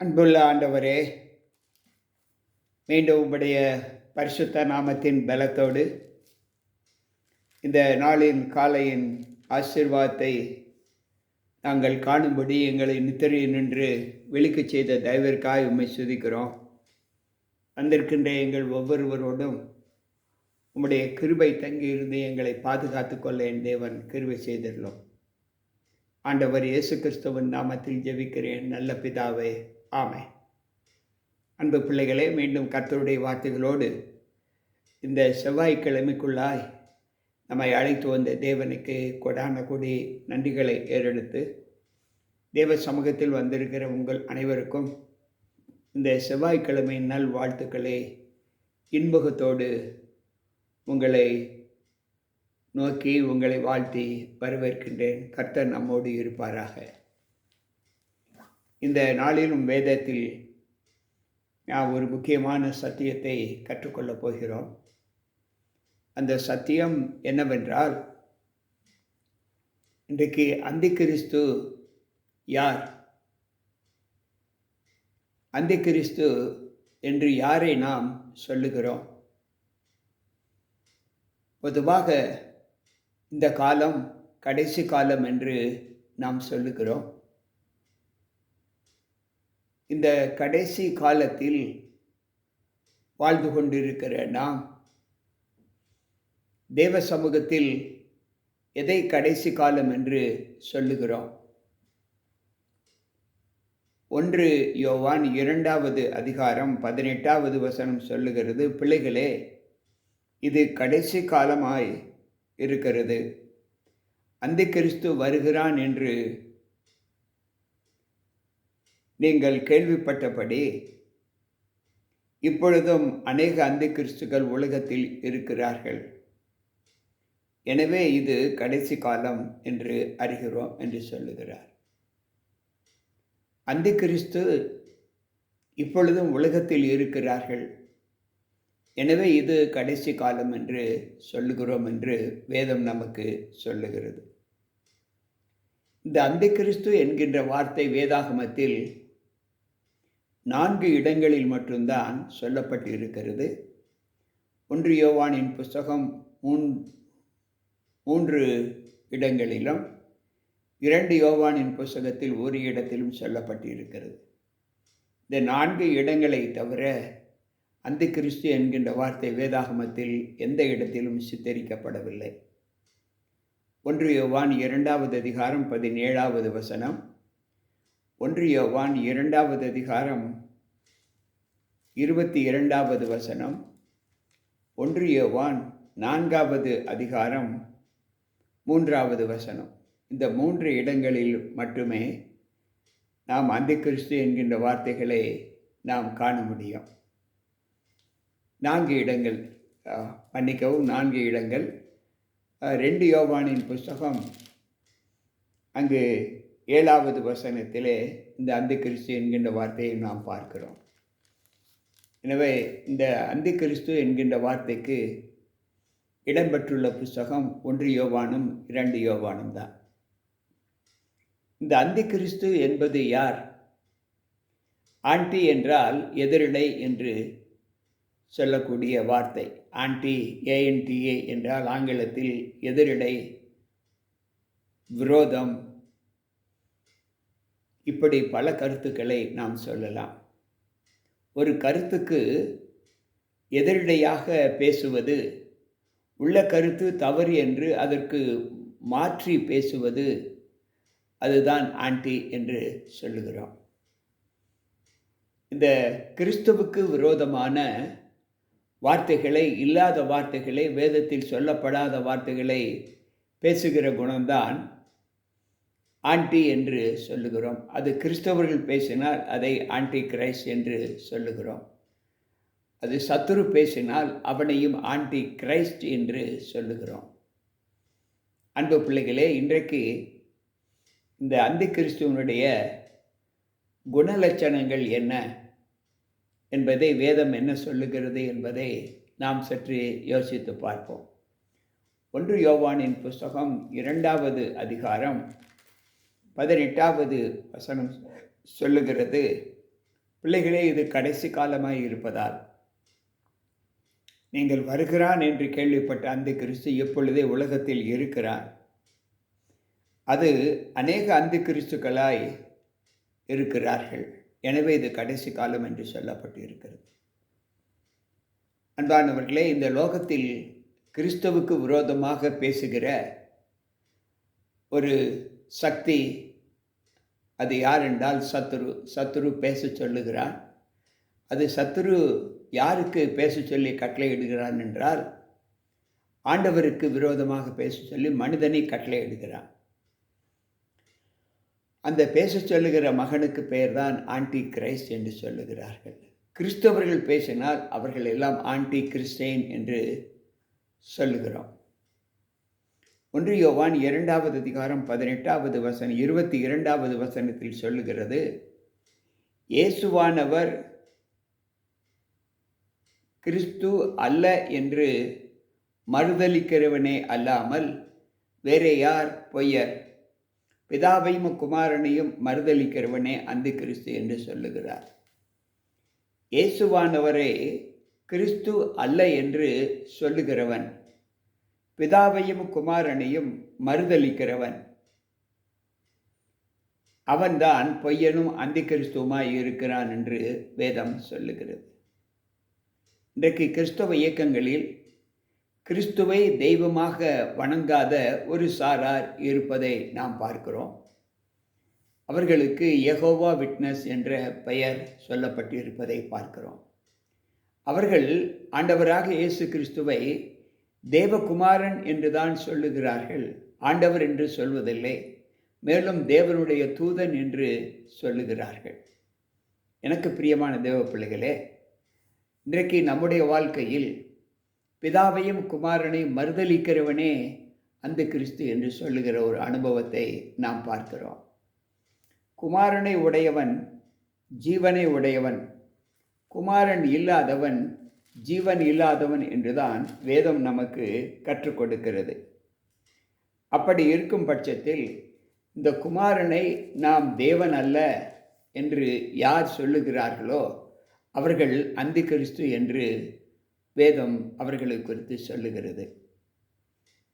அன்புள்ள ஆண்டவரே மீண்டும் உம்முடைய பரிசுத்த நாமத்தின் பலத்தோடு இந்த நாளின் காலையின் ஆசிர்வாதத்தை நாங்கள் காணும்படி எங்களை நித்திரை நின்று விழிக்கச் செய்த தயவிற்காய் உண்மை சுதிக்கிறோம் வந்திருக்கின்ற எங்கள் ஒவ்வொருவரோடும் உம்முடைய கிருபை தங்கியிருந்து எங்களை பாதுகாத்து கொள்ள என் தேவன் கிருபை செய்திருந்தோம் ஆண்டவர் இயேசு கிறிஸ்துவின் நாமத்தில் ஜெபிக்கிறேன். நல்ல பிதாவே ஆமை அன்பு பிள்ளைகளே மீண்டும் கர்த்தருடைய வார்த்தைகளோடு இந்த செவ்வாய்க்கிழமைக்குள்ளாய் நம்மை அழைத்து வந்த தேவனுக்கு கொடான கொடி நன்றிகளை ஏறெடுத்து தேவ சமூகத்தில் வந்திருக்கிற உங்கள் அனைவருக்கும் இந்த செவ்வாய்க்கிழமை நல் வாழ்த்துக்களை இன்பகத்தோடு உங்களை நோக்கி உங்களை வாழ்த்தி வரவேற்கின்றேன். கர்த்தர் நம்மோடு இருப்பாராக. இந்த நாளிலும் வேதத்தில் நாம் ஒரு முக்கியமான சத்தியத்தை கற்றுக்கொள்ளப் போகிறோம். அந்த சத்தியம் என்னவென்றால் இன்றைக்கு அந்திகிறிஸ்து யார்? அந்திகிறிஸ்து என்று யாரை நாம் சொல்லுகிறோம்? பொதுவாக இந்த காலம் கடைசி காலம் என்று நாம் சொல்லுகிறோம். இந்த கடைசி காலத்தில் வாழ்ந்து கொண்டிருக்கிற நாம் தேவ சமூகத்தில் எதை கடைசி காலம் என்று சொல்லுகிறோம்? ஒன்று யோவான் இரண்டாவது அதிகாரம் பதினெட்டாவது வசனம் சொல்லுகிறது பிள்ளைகளே இது கடைசி காலமாய் இருக்கிறது. அந்த கிறிஸ்து வருகிறான் என்று நீங்கள் கேள்விப்பட்டபடி இப்பொழுதும் அநேக அந்த கிறிஸ்துகள் உலகத்தில் இருக்கிறார்கள். எனவே இது கடைசி காலம் என்று அறிகிறோம் என்று சொல்லுகிறார். அந்த கிறிஸ்து இப்பொழுதும் உலகத்தில் இருக்கிறார்கள். எனவே இது கடைசி காலம் என்று சொல்லுகிறோம் என்று வேதம் நமக்கு சொல்லுகிறது. இந்த அந்த கிறிஸ்து என்கின்ற வார்த்தை வேதாகமத்தில் நான்கு இடங்களில் மட்டும்தான் சொல்லப்பட்டு இருக்கிறது ஒன்று யோவானின் புஸ்தகம் மூன் மூன்று இடங்களிலும் இரண்டு யோவானின் புஸ்தகத்தில் ஒரு இடத்திலும் சொல்லப்பட்டு இருக்கிறது இந்த நான்கு இடங்களை தவிர அந்த கிறிஸ்து என்கின்ற வார்த்தை வேதாகமத்தில் எந்த இடத்திலும் சித்தரிக்கப்படவில்லை. ஒன்று யோவான் இரண்டாவது அதிகாரம் பதினேழாவது வசனம் ஒன்று யோவான் இரண்டாவது அதிகாரம் இருபத்தி இரண்டாவது வசனம். ஒன்று யோவான் நான்காவது அதிகாரம் மூன்றாவது வசனம். இந்த மூன்று இடங்களில் மட்டுமே நாம் அந்த கிறிஸ்து என்கின்ற வார்த்தைகளை நாம் காண முடியும். நான்கு இடங்கள் மன்னிக்கவும் நான்கு இடங்கள். ரெண்டு யோவானின் புஸ்தகம் அங்கு ஏழாவது வசனத்திலே இந்த அந்த கிறிஸ்து என்கின்ற வார்த்தையை நாம் பார்க்கிறோம். எனவே இந்த அந்த கிறிஸ்து என்கின்ற வார்த்தைக்கு இடம்பெற்றுள்ள புஸ்தகம் ஒன்று யோவானும் இரண்டு யோவானும் தான். இந்த அந்தி கிறிஸ்து என்பது யார்? ஆண்டி என்றால் எதிரிடை என்று சொல்லக்கூடிய வார்த்தை. ஆண்டி ஏஎன்டிஏ என்றால் ஆங்கிலத்தில் எதிரிடை விரோதம் இப்படி பல கருத்துக்களை நாம் சொல்லலாம். ஒரு கருத்துக்கு எதிரிடையாக பேசுவது உள்ள கருத்து தவறு என்று அதற்கு மாற்றி பேசுவது அதுதான் ஆன்டி என்று சொல்லுகிறோம். இந்த கிறிஸ்துவுக்கு விரோதமான வார்த்தைகளை இல்லாத வார்த்தைகளை வேதத்தில் சொல்லப்படாத வார்த்தைகளை பேசுகிற குணம்தான் ஆன்டி என்று சொல்லுகிறோம். அது கிறிஸ்தவர்கள் பேசினால் அதை ஆன்டி கிரைஸ்ட் என்று சொல்லுகிறோம். அது சத்துரு பேசினால் அவனையும் ஆன்டி கிரைஸ்ட் என்று சொல்லுகிறோம். அன்பு பிள்ளைகளே இன்றைக்கு இந்த அந்தி கிறிஸ்துவனுடைய குணலட்சணங்கள் என்ன என்பதை வேதம் என்ன சொல்லுகிறது என்பதை நாம் சற்று யோசித்து பார்ப்போம். ஒன்று யோவானின் புஸ்தகம் இரண்டாவது அதிகாரம் பதினெட்டாவது வசனம் சொல்லுகிறது. பிள்ளைகளே இது கடைசி காலமாய் இருப்பதால் நீங்கள் வருகிறான் என்று கேள்விப்பட்ட அந்த கிறிஸ்து எப்பொழுதே உலகத்தில் இருக்கிறார். அது அநேக அந்த கிறிஸ்துக்களாய் இருக்கிறார்கள். எனவே இது கடைசி காலம் என்று சொல்லப்பட்டு இருக்கிறது அன்பானவர்களே இந்த லோகத்தில் கிறிஸ்துவுக்கு விரோதமாக பேசுகிற ஒரு சக்தி அது யார் என்றால் சத்துரு. சத்துரு பேச சொல்லுகிறான். அது சத்துரு யாருக்கு பேச சொல்லி கட்டளையிடுகிறான் என்றால் ஆண்டவருக்கு விரோதமாக பேச சொல்லி மனிதனை கட்டளையிடுகிறான். அந்த பேச சொல்லுகிற மகனுக்கு பெயர்தான் ஆன்டி கிரைஸ்ட் என்று சொல்லுகிறார்கள். கிறிஸ்தவர்கள் பேசினால் அவர்கள் எல்லாம் ஆன்டி கிறிஸ்டைன் என்று சொல்லுகிறோம். ஒன்று யோவான் இரண்டாவது அதிகாரம் பதினெட்டாவது வசனம் இருபத்தி இரண்டாவது வசனத்தில் சொல்லுகிறது இயேசுவானவர் கிறிஸ்து அல்ல என்று மறுதளிக்கிறவனே அல்லாமல் வேறே யார் பொய்யர்? பிதாவையும் குமாரனையும் மறுதளிக்கிறவனே அந்த கிறிஸ்து என்று சொல்லுகிறார். இயேசுவானவரே கிறிஸ்து அல்ல என்று சொல்லுகிறவன். பிதாவையும் குமாரனையும் மறுதளிக்கிறவன் அவன்தான் பொய்யனும் அந்த இருக்கிறான் என்று வேதம் சொல்லுகிறது. இன்றைக்கு கிறிஸ்தவ இயக்கங்களில் கிறிஸ்துவை தெய்வமாக வணங்காத ஒரு சாரார் இருப்பதை நாம் பார்க்கிறோம். அவர்களுக்கு எகோவா விட்னஸ் என்ற பெயர் சொல்லப்பட்டிருப்பதை பார்க்கிறோம். அவர்கள் ஆண்டவராக இயேசு கிறிஸ்துவை தேவகுமாரன் என்றுதான் சொல்லுகிறார்கள். ஆண்டவர் என்று சொல்வதில்லை. மேலும் தேவனுடைய தூதன் என்று சொல்லுகிறார்கள். எனக்கு பிரியமான தேவ பிள்ளைகளே இன்றைக்கு நம்முடைய வாழ்க்கையில் பிதாவையும் குமாரனையும் மறுதளிக்கிறவனே அந்த கிறிஸ்து என்று சொல்லுகிற ஒரு அனுபவத்தை நாம் பார்க்கிறோம். குமாரனை உடையவன் ஜீவனை உடையவன் குமாரன் இல்லாதவன் ஜீவன் இல்லாதவன் என்றுதான் வேதம் நமக்கு கற்றுக் கொடுக்கிறது. அப்படி இருக்கும் பட்சத்தில் இந்த குமாரனை நாம் தேவன் அல்ல என்று யார் சொல்லுகிறார்களோ அவர்கள் அந்தி கிறிஸ்து என்று வேதம் அவர்களை குறித்து சொல்லுகிறது.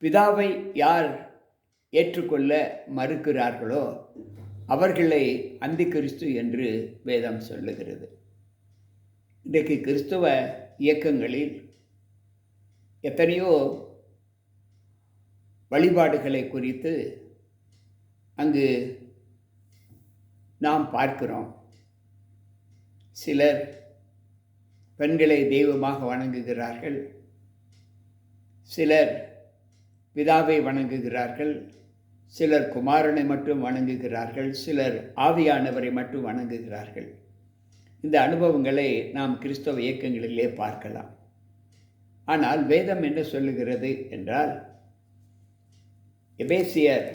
பிதாவை யார் ஏற்றுக்கொள்ள மறுக்கிறார்களோ அவர்களை அந்தி கிறிஸ்து என்று வேதம் சொல்லுகிறது. இன்றைக்கு கிறிஸ்துவ இயக்கங்களில் எத்தனையோ வழிபாடுகளை குறித்து அங்கு நாம் பார்க்கிறோம். சிலர் பெண்களை தெய்வமாக வணங்குகிறார்கள். சிலர் பிதாவை வணங்குகிறார்கள். சிலர் குமாரனை மட்டும் வணங்குகிறார்கள். சிலர் ஆவியானவரை மட்டும் வணங்குகிறார்கள். இந்த அனுபவங்களை நாம் கிறிஸ்தவ இயக்கங்களிலே பார்க்கலாம். ஆனால் வேதம் என்ன சொல்லுகிறது என்றால் எபேசியர்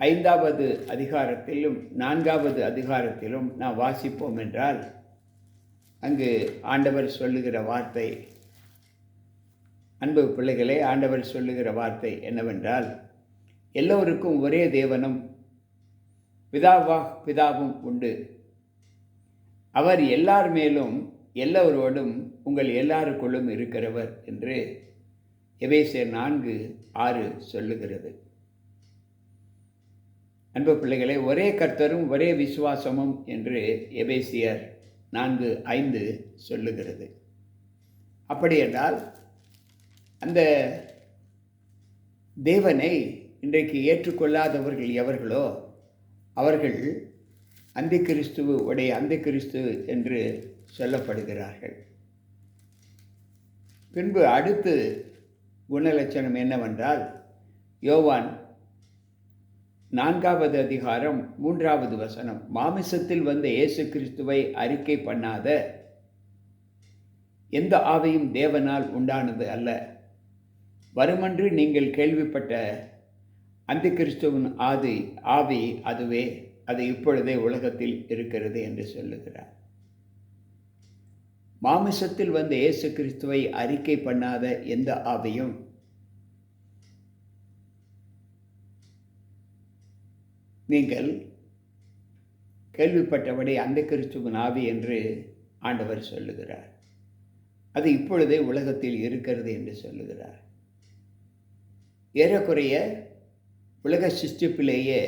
ஐந்தாவது அதிகாரத்திலும் நான்காவது அதிகாரத்திலும் நாம் வாசிப்போம் என்றால் அங்கு ஆண்டவர் சொல்லுகிற வார்த்தை அன்பு பிள்ளைகளே ஆண்டவர் சொல்லுகிற வார்த்தை என்னவென்றால் எல்லோருக்கும் ஒரே தேவனும் பிதாவா பிதாவும் உண்டு. அவர் எல்லார் மேலும் எல்லோரோடும் உங்கள் எல்லாருக்குள்ளும் இருக்கிறவர் என்று எபேசியர் நான்கு ஆறு சொல்லுகிறது. அன்பு பிள்ளைகளே ஒரே கர்த்தரும் ஒரே விசுவாசமும் என்று எபேசியர் நான்கு ஐந்து சொல்லுகிறது. அப்படி என்றால் அந்த தேவனை இன்றைக்கு ஏற்றுக்கொள்ளாதவர்கள் எவர்களோ அவர்கள் அந்த கிறிஸ்துவ உடைய அந்த கிறிஸ்து என்று சொல்லப்படுகிறார்கள். பின்பு அடுத்து குணலட்சணம் என்னவென்றால் யோவான் நான்காவது அதிகாரம் மூன்றாவது வசனம் மாமிசத்தில் வந்த இயேசு கிறிஸ்துவை அறிக்கை பண்ணாத எந்த ஆவையும் தேவனால் உண்டானது அல்ல. வருமன்று நீங்கள் கேள்விப்பட்ட அந்த கிறிஸ்துவின் ஆதி ஆவி அதுவே. அது இப்பொழுதே உலகத்தில் இருக்கிறது என்று சொல்லுகிறார். மாமிசத்தில் வந்த இயேசு கிறிஸ்துவை அறிக்கை பண்ணாத எந்த ஆவியும் நீங்கள் கேள்விப்பட்டபடி அந்த கிறிஸ்துவின் ஆவி என்று ஆண்டவர் சொல்லுகிறார். அது இப்பொழுதே உலகத்தில் இருக்கிறது என்று சொல்லுகிறார். ஏறக்குறைய உலக சிஸ்டிப்பிலேயே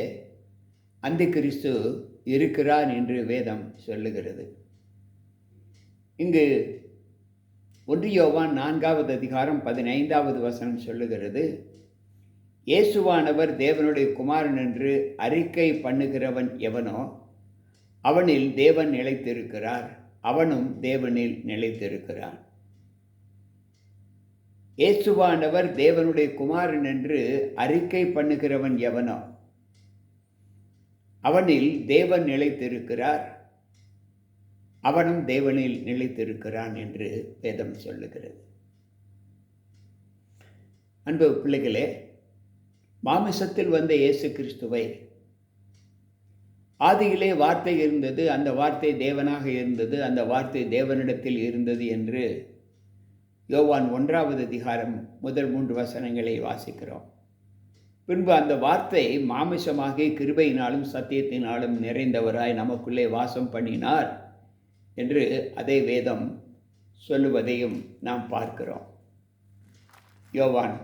அந்த கிறிஸ்து இருக்கிறான் என்று வேதம் சொல்லுகிறது. இங்கு ஒன்றியோவான் நான்காவது அதிகாரம் பதினைந்தாவது வசனம் சொல்லுகிறது. இயேசுவானவர் தேவனுடைய குமாரன் என்று அறிக்கை பண்ணுகிறவன் எவனோ அவனில் தேவன் நிலைத்திருக்கிறார். அவனும் தேவனில் நிலைத்திருக்கிறான். இயேசுவானவர் தேவனுடைய குமாரன் என்று அறிக்கை பண்ணுகிறவன் எவனோ அவனில் தேவன் நிலைத்திருக்கிறார். அவனும் தேவனில் நிலைத்திருக்கிறான் என்று வேதம் சொல்லுகிறது. அன்பு பிள்ளைகளே மாமிசத்தில் வந்த இயேசு கிறிஸ்துவை ஆதியிலே வார்த்தை இருந்தது அந்த வார்த்தை தேவனாக இருந்தது அந்த வார்த்தை தேவனிடத்தில் இருந்தது என்று யோவான் ஒன்றாவது அதிகாரம் முதல் மூன்று வசனங்களை வாசிக்கிறோம். பின்பு அந்த வார்த்தை மாமிசமாக கிருபையினாலும் சத்தியத்தினாலும் நிறைந்தவராய் நமக்குள்ளே வாசம் பண்ணினார் என்று அதே வேதம் சொல்லுவதையும் நாம் பார்க்கிறோம். யோவான்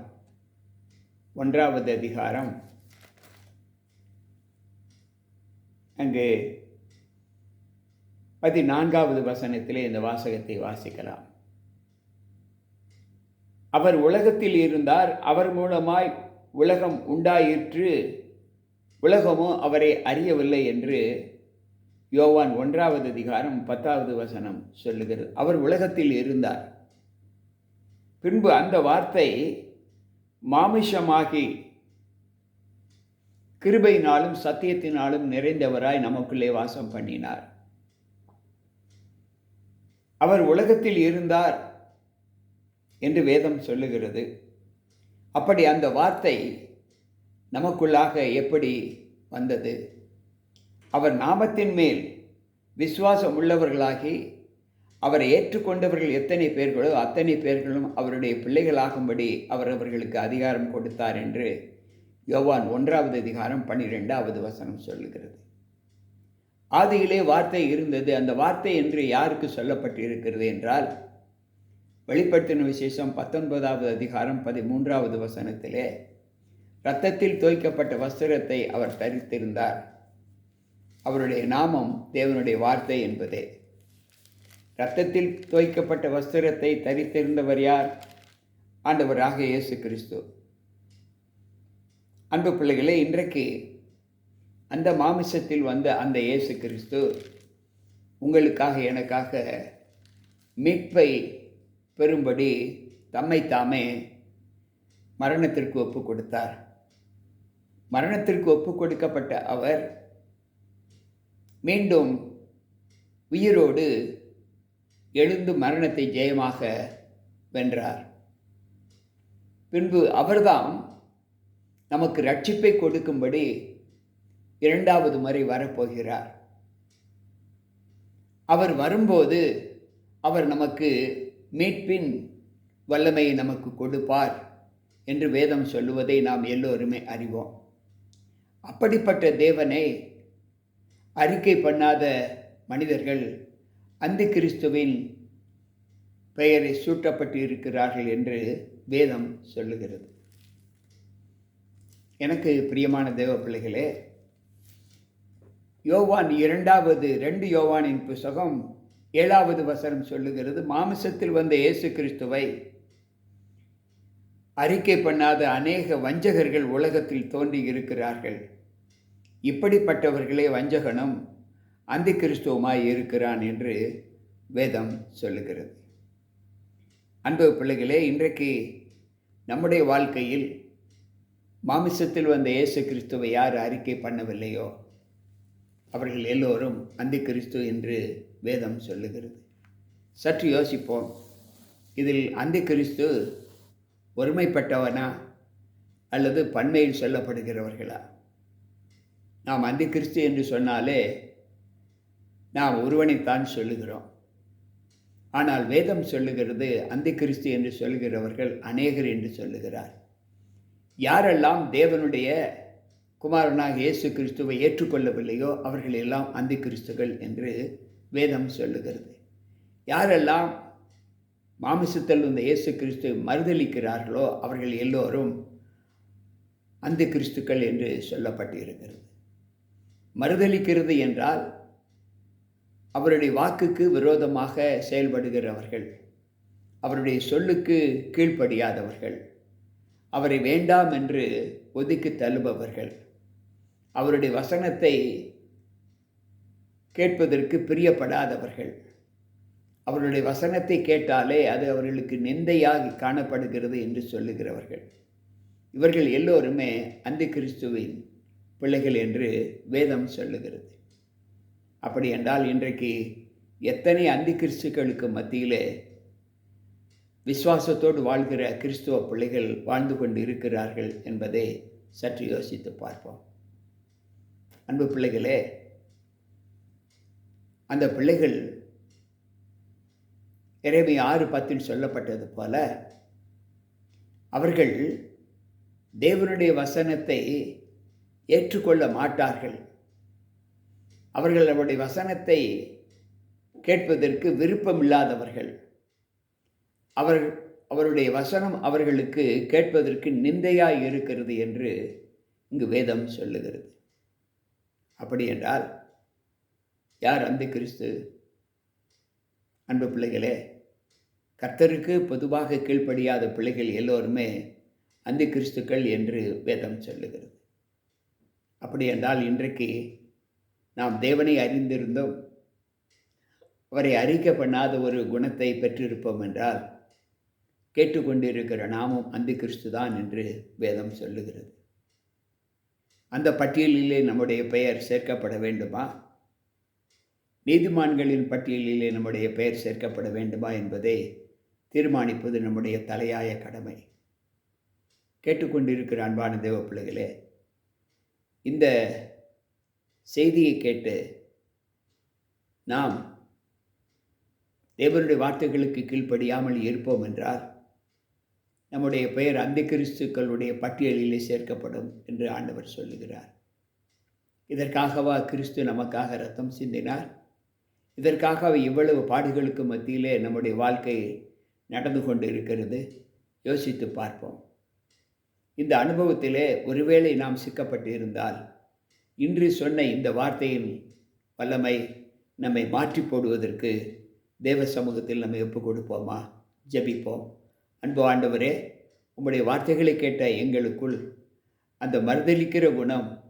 ஒன்றாவது அதிகாரம். அங்கு பதினான்காவது வசனத்திலே இந்த வாசகத்தை வாசிக்கலாம். அவர் உலகத்தில் இருந்தார் அவர் மூலமாய் உலகம் உண்டாயிற்று உலகமோ அவரை அறியவில்லை என்று யோவான் ஒன்றாவது அதிகாரம் பத்தாவது வசனம் சொல்லுகிறது. அவர் உலகத்தில் இருந்தார். பின்பு அந்த வார்த்தை மாமிஷமாகி கிருபையினாலும் சத்தியத்தினாலும் நிறைந்தவராய் நமக்குள்ளே வாசம் பண்ணினார். அவர் உலகத்தில் இருந்தார் என்று வேதம் சொல்லுகிறது. அப்படி அந்த வார்த்தை நமக்குள்ளாக எப்படி வந்தது? அவர் நாமத்தின் மேல் விசுவாசம் உள்ளவர்களாகி அவரை ஏற்றுக்கொண்டவர்கள் எத்தனை பேர்களோ அத்தனை பேர்களும் அவருடைய பிள்ளைகளாகும்படி அவர் அவர்களுக்கு அதிகாரம் கொடுத்தார் என்று யோவான் ஒன்றாவது அதிகாரம் பன்னிரெண்டாவது வசனம் சொல்லுகிறது. ஆதியிலே வார்த்தை இருந்தது. அந்த வார்த்தை என்று யாருக்கு சொல்லப்பட்டிருக்கிறது என்றால் வெளிப்படுத்தின விசேஷம் பத்தொன்பதாவது அதிகாரம் பதிமூன்றாவது வசனத்திலே இரத்தத்தில் தோய்க்கப்பட்ட வஸ்திரத்தை அவர் தரித்திருந்தார். அவருடைய நாமம் தேவனுடைய வார்த்தை என்பதே. இரத்தத்தில் தோய்க்கப்பட்ட வஸ்திரத்தை தரித்திருந்தவர் யார்? ஆண்டவராக இயேசு கிறிஸ்து. அன்பு பிள்ளைகளே இன்றைக்கு அந்த மாமிசத்தில் வந்த அந்த இயேசு கிறிஸ்து உங்களுக்காக எனக்காக மீட்பை பெறும்படி தம்மை தாமே மரணத்திற்கு ஒப்பு கொடுத்தார் மரணத்திற்கு ஒப்பு கொடுக்கப்பட்ட அவர் மீண்டும் உயிரோடு எழுந்து மரணத்தை ஜெயமாக வென்றார். பின்பு அவர்தாம் நமக்கு ரட்சிப்பை கொடுக்கும்படி இரண்டாவது முறை வரப்போகிறார். அவர் வரும்போது அவர் நமக்கு மீட்பின் வல்லமையை நமக்கு கொடுப்பார் என்று வேதம் சொல்லுவதை நாம் எல்லோருமே அறிவோம். அப்படிப்பட்ட தேவனை அறிக்கை பண்ணாத மனிதர்கள் அந்த கிறிஸ்துவின் பெயரை சூட்டப்பட்டு இருக்கிறார்கள் என்று வேதம் சொல்லுகிறது. எனக்கு பிரியமான தேவ பிள்ளைகளே யோவான் இரண்டாவது ரெண்டு யோவானின் புஸ்தகம் ஏழாவது வசனம் சொல்லுகிறது மாமிசத்தில் வந்த இயேசு கிறிஸ்துவை அறிக்கை பண்ணாத அநேக வஞ்சகர்கள் உலகத்தில் தோன்றி இருக்கிறார்கள். இப்படிப்பட்டவர்களே வஞ்சகனும் அந்தி கிறிஸ்துவமாய் இருக்கிறான் என்று வேதம் சொல்லுகிறது. அன்பு பிள்ளைகளே இன்றைக்கு நம்முடைய வாழ்க்கையில் மாமிசத்தில் வந்த இயேசு கிறிஸ்துவை யார் அறிக்கை பண்ணவில்லையோ அவர்கள் எல்லோரும் அந்த கிறிஸ்து என்று வேதம் சொல்லுகிறது. சற்று யோசிப்போம். இதில் அந்த கிறிஸ்து ஒருமைப்பட்டவனா அல்லது பன்மையில் சொல்லப்படுகிறவர்களா? நாம் அந்த கிறிஸ்து என்று சொன்னாலே நாம் ஒருவனைத்தான் சொல்லுகிறோம். ஆனால் வேதம் சொல்லுகிறது அந்த கிறிஸ்து என்று சொல்லுகிறவர்கள் அநேகர் என்று சொல்லுகிறார். யாரெல்லாம் தேவனுடைய குமாரனாக இயேசு கிறிஸ்துவை ஏற்றுக்கொள்ளவில்லையோ அவர்கள் எல்லாம் அந்தி கிறிஸ்துகள் என்று வேதம் சொல்லுகிறது. யாரெல்லாம் மாமிசத்தில் இந்த இயேசு கிறிஸ்து மறுதளிக்கிறார்களோ அவர்கள் எல்லோரும் அந்த கிறிஸ்துக்கள் என்று சொல்லப்பட்டு இருக்கிறது மறுதளிக்கிறது என்றால் அவருடைய வாக்குக்கு விரோதமாக செயல்படுகிறவர்கள் அவருடைய சொல்லுக்கு கீழ்ப்படியாதவர்கள் அவரை வேண்டாம் என்று ஒதுக்கி தள்ளுபவர்கள் அவருடைய வசனத்தை கேட்பதற்கு பிரியப்படாதவர்கள். அவருடைய வசனத்தை கேட்டாலே அது அவர்களுக்கு நிந்தையாகி காணப்படுகிறது என்று சொல்லுகிறவர்கள். இவர்கள் எல்லோருமே அந்த கிறிஸ்துவின் பிள்ளைகள் என்று வேதம் சொல்லுகிறது. அப்படி என்றால் இன்றைக்கு எத்தனை அந்தி கிறிஸ்துக்களுக்கு மத்தியிலே விசுவாசத்தோடு வாழ்கிற கிறிஸ்துவ பிள்ளைகள் வாழ்ந்து கொண்டு இருக்கிறார்கள் என்பதை சற்று யோசித்து பார்ப்போம். அன்பு பிள்ளைகளே அந்த பிள்ளைகள் இறைமை ஆறு பத்தில் சொல்லப்பட்டது போல அவர்கள் தேவனுடைய வசனத்தை ஏற்றுக்கொள்ள மாட்டார்கள். அவர்கள் அவருடைய வசனத்தை கேட்பதற்கு விருப்பமில்லாதவர்கள். அவர் அவருடைய வசனம் அவர்களுக்கு கேட்பதற்கு நிந்தையாக இருக்கிறது என்று இங்கு வேதம் சொல்லுகிறது. அப்படி என்றால் யார் அந்த கிறிஸ்து? அன்பு பிள்ளைகளே கர்த்தருக்கு பொதுவாக கீழ்ப்படியாத பிள்ளைகள் எல்லோருமே அந்த கிறிஸ்துக்கள் என்று வேதம் சொல்லுகிறது. அப்படி என்றால் இன்றைக்கு நாம் தேவனை அறிந்திருந்தோம். அவரை அறிக்க பண்ணாத ஒரு குணத்தை பெற்றிருப்போம் என்றால் கேட்டுக்கொண்டிருக்கிற நாமும் அந்த கிறிஸ்து தான் என்று வேதம் சொல்லுகிறது. அந்த பட்டியலிலே நம்முடைய பெயர் சேர்க்கப்பட வேண்டுமா? நீதிமான்களின் பட்டியலிலே நம்முடைய பெயர் சேர்க்கப்பட வேண்டுமா என்பதை தீர்மானிப்பது நம்முடைய தலையாய கடமை. கேட்டுக்கொண்டிருக்கிற அன்பான தேவ பிள்ளைகளே இந்த செய்தியை கேட்டு நாம் தேவனுடைய வார்த்தைகளுக்கு கீழ்ப்படியாமல் இருப்போம் என்றால் நம்முடைய பெயர் அந்த கிறிஸ்துக்களுடைய பட்டியலிலே சேர்க்கப்படும் என்று ஆண்டவர் சொல்லுகிறார். இதற்காகவா கிறிஸ்து நமக்காக ரத்தம் சிந்தினார்? இதற்காக இவ்வளவு பாடுகளுக்கு மத்தியிலே நம்முடைய வாழ்க்கை நடந்து கொண்டு இருக்கிறது யோசித்து பார்ப்போம். இந்த அனுபவத்திலே ஒருவேளை நாம் சிக்கப்பட்டு இருந்தால் இன்று சொன்ன இந்த வார்த்தையின் வல்லமை நம்மை மாற்றி போடுவதற்கு தேவ சமூகத்தில் நம்மை ஒப்புக் கொடுப்போமா? ஜபிப்போம். அன்பு ஆண்டவரே உம்முடைய வார்த்தைகளை கேட்ட எங்களுக்குள் அந்த மறுதளிக்கிற குணம்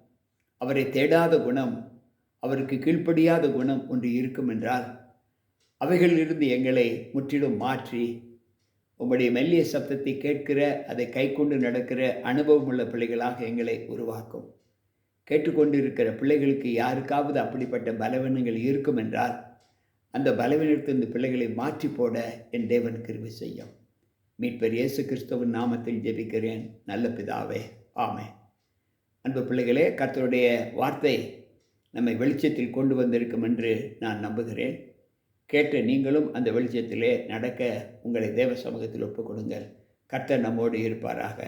அவரை தேடாத குணம் அவருக்கு கீழ்ப்படியாத குணம் ஒன்று இருக்கும் என்றால் அவைகளிலிருந்து எங்களை முற்றிலும் மாற்றி உம்முடைய மெல்லிய சப்தத்தை கேட்கிற அதை கை கொண்டு நடக்கிற அனுபவம் உள்ள பிள்ளைகளாக எங்களை உருவாக்கும். கேட்டுக்கொண்டிருக்கிற பிள்ளைகளுக்கு யாருக்காவது அப்படிப்பட்ட பலவீனங்கள் இருக்கும் என்றால் அந்த பலவீனத்திலிருந்து பிள்ளைகளை மாற்றி போட என் தேவன் கிருவி செய்யும். மீட்பர் இயேசு கிறிஸ்தவன் நாமத்தில் ஜெபிக்கிறேன். நல்ல பிதாவே ஆமே அன்பு பிள்ளைகளே கர்த்தருடைய வார்த்தை நம்மை வெளிச்சத்தில் கொண்டு வந்திருக்கும் என்று நான் நம்புகிறேன். கேட்ட நீங்களும் அந்த வெளிச்சத்திலே நடக்க உங்களை தேவ சமூகத்தில் ஒப்புக்கொடுங்கள் கர்த்தர் நம்மோடு இருப்பாராக.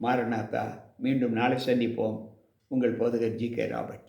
மாரநாதா மீண்டும் நாளை சந்திப்போம். உங்கள் போதகர் ஜி கே ராபர்ட்.